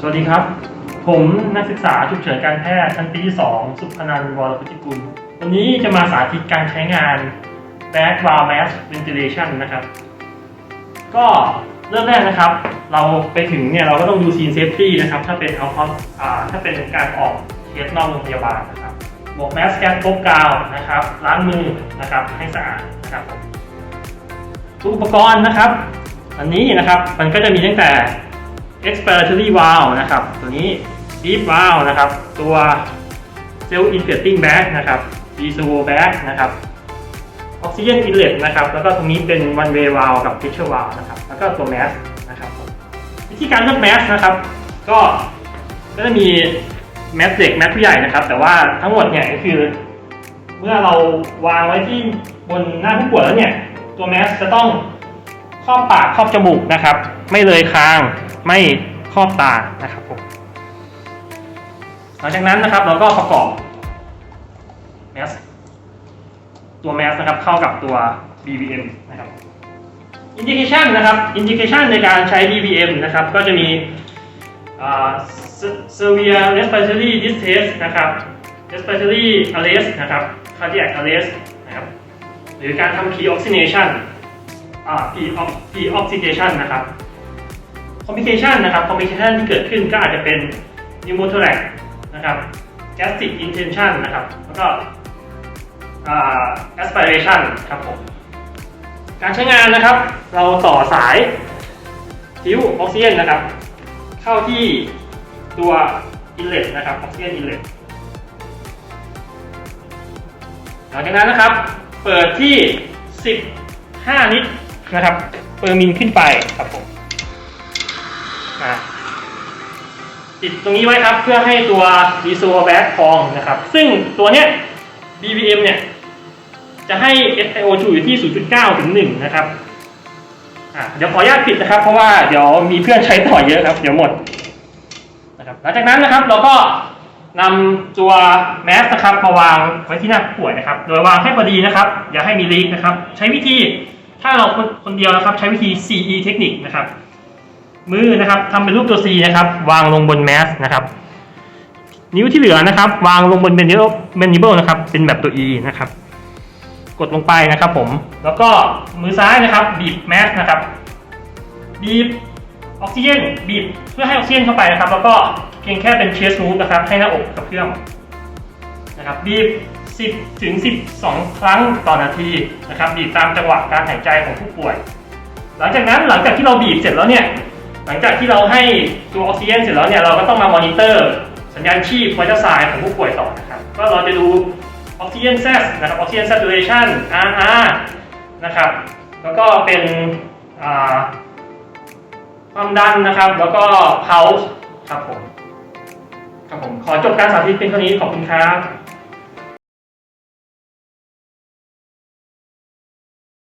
สวัสดีครับ ผมนักศึกษาฉุกเฉินการแพทย์ชั้นปีที่ 2 สุพนันท์วรพุทธิกุล วันนี้จะมาสาธิตการใช้งาน Back Wall Mask Ventilation นะครับ ก็เริ่มแรกนะครับ เราไปถึงเนี่ยเราก็ต้องดู Scene Safety นะครับ ถ้าเป็นเอาอ่าถ้าเป็นการออกเคสนอกโรงพยาบาลนะครับหมวกแมสแกนพบกาวนะครับ ล้างมือนะครับให้สะอาดนะครับผมอุปกรณ์นะครับ อันนี้นะครับมันก็จะมีตั้งแต่ expiratory valve นะครับ ตัวนี้ deep valve นะครับ ตัว self inflating bag นะครับ reservo bag นะครับ oxygen inlet นะครับ แล้วก็ตรงนี้เป็น one way valve กับ pressure valve นะครับ แล้วก็ตัว mask นะครับวิธีการเลือก mask นะครับ ก็ก็จะมี mask เด็ก mask ผู้ใหญ่นะครับ แต่ว่าทั้งหมดเนี่ยก็คือ เมื่อเราวางไว้ที่บนหน้าผู้ป่วยแล้วเนี่ย ตัว mask จะต้องครอบปากครอบจมูกนะครับ ไม่เลยคาง ไม่ครอบตานะครับผมหลังจากนั้นนะครับเราก็ประกอบแมสตัวแมสนะครับเข้ากับตัว BBM นะครับ indication นะครับ indication ในการใช้ BBM นะครับก็จะมี severe respiratory distress นะครับ respiratory arrest นะครับ cardiac arrest นะครับหรือการทำ pre-oxygenation อ่า pre pre oxidation นะครับ complication นะครับ complication ที่เกิดขึ้นก็อาจจะเป็น pneumothorax นะครับ gastric intention นะครับ แล้วก็อ่า aspiration ครับผม การใช้งานนะครับ เราต่อสายฟิวออกซิเจนนะครับ เข้าที่ตัว inlet นะครับ oxygen inlet หลังจากนั้นนะครับ เปิดที่ 15 นิตนะครับ เปอร์มิลขึ้นไปครับผม ติดตรงนี้ไว้ครับเพื่อให้ตัว d i s o b a c พองนะครับ ซึ่งตัวเนี้ย BBM เนี่ย จะให้ SiO2 อยู่ที่ 0.9 ถึง 1 นะครับเดี๋ยวขออนุญาตปิดนะครับ เพราะว่าเดี๋ยวมีเพื่อนใช้ต่อเยอะครับ เดี๋ยวหมดนะครับหลังจากนั้นนะครับเราก็นำตัวแมสนะครับมาวางไว้ที่หน้าผู้ป่วยนะครับ โดยวางให้พอดีนะครับ อย่าให้มีลีกนะครับ ใช้วิธีถ้าเราคนคนเดียวนะครับ ใช้วิธี CE เทคนิคนะครับ มือนะครับทำเป็นรูปตัว C นะครับ วางลงบนแมสนะครับ นิ้วที่เหลือนะครับ วางลงบนเบนนิเบิลนะครับ เป็นแบบตัว E นะครับ กดลงไปนะครับ ผม แล้วก็มือซ้ายนะครับ บีบแมสนะครับ บีบออกซิเจนบีบเพื่อให้ออกซิเจนเข้าไปนะครับ แล้วก็เพียงแค่เป็นเชสมูฟนะครับ ให้หน้าอกกับเครื่องนะครับ บีบ 10 ถึง 12 ครั้งต่อนาทีนะครับ บีบตามจังหวะการหายใจของผู้ป่วย หลังจากนั้นหลังจากที่เราบีบเสร็จแล้วเนี่ย หลังจากที่เราให้ตัวออกซิเจนเสร็จแล้วเนี่ยเราก็ต้องมามอนิเตอร์ สัญญาณชีพไวท์ไซน์ของผู้ป่วยต่อนะครับก็เราจะดูออกซิเจนแซนะครับออกซิเจน saturation RR นะครับแล้วก็เป็นความดันนะครับ แล้วก็ pulse ครับผมครับผมขอจบการสาธิตเป็นเท่านี้ขอบคุณครับ